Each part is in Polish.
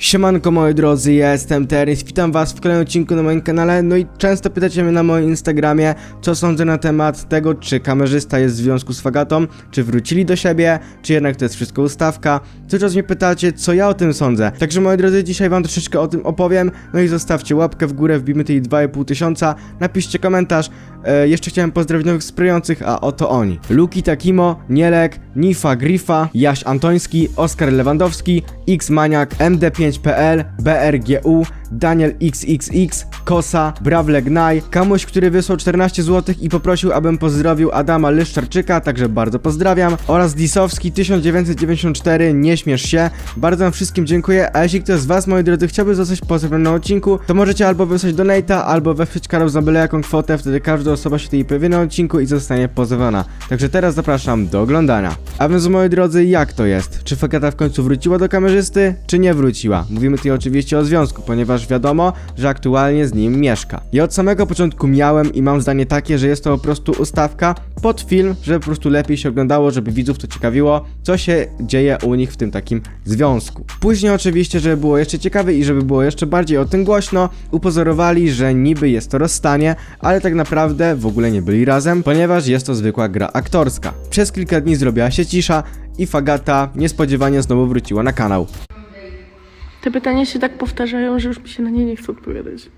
Siemanko moi drodzy, jestem Terys, witam was w kolejnym odcinku na moim kanale, no i często pytacie mnie na moim Instagramie, co sądzę na temat tego, czy kamerzysta jest w związku z Fagatą, czy wrócili do siebie, czy jednak to jest wszystko ustawka, cały czas mnie pytacie, co ja o tym sądzę, także moi drodzy, dzisiaj wam troszeczkę o tym opowiem, no i zostawcie łapkę w górę, wbijmy tej 2,5 tysiąca, napiszcie komentarz, e, jeszcze chciałem pozdrowić nowych sprayujących, a oto oni, Luki Takimo, Nielek, Nifa Grifa, Jaś Antoński, Oskar Lewandowski, X-Maniak, MD5PL, BRGU, Daniel XXX, Kosa, Brawle Gnaj, Kamuś, który wysłał 14 zł i poprosił, abym pozdrowił Adama Lyszczarczyka, także bardzo pozdrawiam, oraz Disowski 1994, nie śmiesz się, bardzo wam wszystkim dziękuję, a jeśli ktoś z was, moi drodzy, chciałby zostać pozdrowiony na odcinku, to możecie albo wysłać donate'a, albo wesprzeć kanał za byle jaką kwotę, wtedy każda osoba się tutaj pojawi na odcinku i zostanie pozdrowiona. Także teraz zapraszam do oglądania. A więc moi drodzy, jak to jest? Czy Fagata w końcu wróciła do kamerzysty, czy nie wróciła? Mówimy tutaj oczywiście o związku, ponieważ wiadomo, że aktualnie z nim mieszka. Ja od samego początku miałem i mam zdanie takie, że jest to po prostu ustawka pod film, żeby po prostu lepiej się oglądało, żeby widzów to ciekawiło, co się dzieje u nich w tym takim związku. Później oczywiście, żeby było jeszcze ciekawiej i żeby było jeszcze bardziej o tym głośno, upozorowali, że niby jest to rozstanie, ale tak naprawdę w ogóle nie byli razem, ponieważ jest to zwykła gra aktorska. Przez kilka dni zrobiła się cisza i Fagata niespodziewanie znowu wróciła na kanał. Te pytania się tak powtarzają, że już mi się na nie nie chce odpowiadać.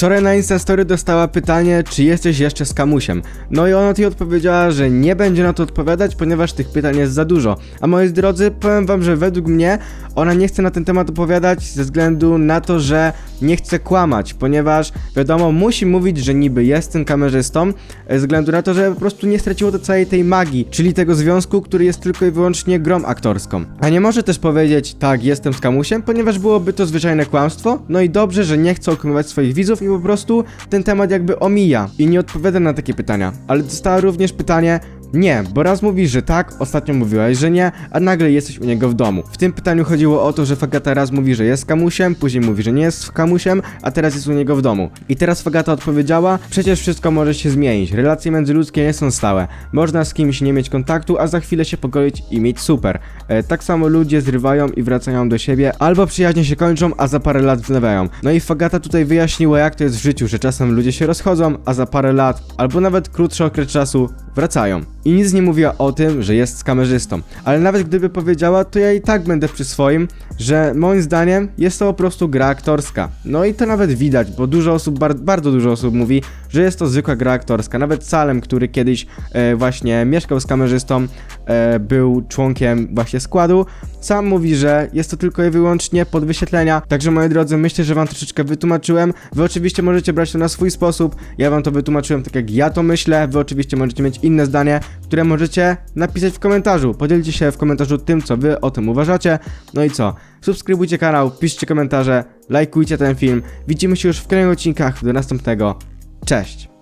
Wczoraj na Instastory dostała pytanie, czy jesteś jeszcze z kamusiem. No i ona jej odpowiedziała, że nie będzie na to odpowiadać, ponieważ tych pytań jest za dużo. A moi drodzy, powiem wam, że według mnie ona nie chce na ten temat opowiadać ze względu na to, że nie chce kłamać, ponieważ wiadomo, musi mówić, że niby jest tym kamerzystą, e, ze względu na to, że po prostu nie straciło to całej tej magii, czyli tego związku, który jest tylko i wyłącznie grą aktorską. A nie może też powiedzieć, tak, jestem z kamusiem, ponieważ byłoby to zwyczajne kłamstwo, no i dobrze, że nie chce okłamywać swoich widzów i po prostu ten temat jakby omija i nie odpowiada na takie pytania. Ale dostała również pytanie, nie, bo raz mówisz, że tak, ostatnio mówiłaś, że nie, a nagle jesteś u niego w domu. W tym pytaniu chodziło o to, że Fagata raz mówi, że jest kamusiem, później mówi, że nie jest kamusiem, a teraz jest u niego w domu. I teraz Fagata odpowiedziała, przecież wszystko może się zmienić, relacje międzyludzkie nie są stałe. Można z kimś nie mieć kontaktu, a za chwilę się pogodzić i mieć super. E, tak samo ludzie zrywają i wracają do siebie, albo przyjaźnie się kończą, a za parę lat wznawiają. No i Fagata tutaj wyjaśniła, jak to jest w życiu, że czasem ludzie się rozchodzą, a za parę lat, albo nawet krótszy okres czasu, wracają. I nic nie mówiła o tym, że jest z kamerzystą. Ale nawet gdyby powiedziała, to ja i tak będę przy swoim, że moim zdaniem jest to po prostu gra aktorska. No i to nawet widać, bo dużo osób, bar bardzo dużo osób mówi, że jest to zwykła gra aktorska. Nawet Salem, który kiedyś e, właśnie mieszkał z kamerzystą, e, był członkiem właśnie składu, sam mówi, że jest to tylko i wyłącznie pod wyświetlenia. Także moi drodzy, myślę, że wam troszeczkę wytłumaczyłem. Wy oczywiście możecie brać to na swój sposób. Ja wam to wytłumaczyłem tak jak ja to myślę. Wy oczywiście możecie mieć inne zdanie, które możecie napisać w komentarzu. Podzielcie się w komentarzu tym, co wy o tym uważacie. No i co? Subskrybujcie kanał, piszcie komentarze, lajkujcie ten film. Widzimy się już w kolejnych odcinkach. Do następnego. Cześć!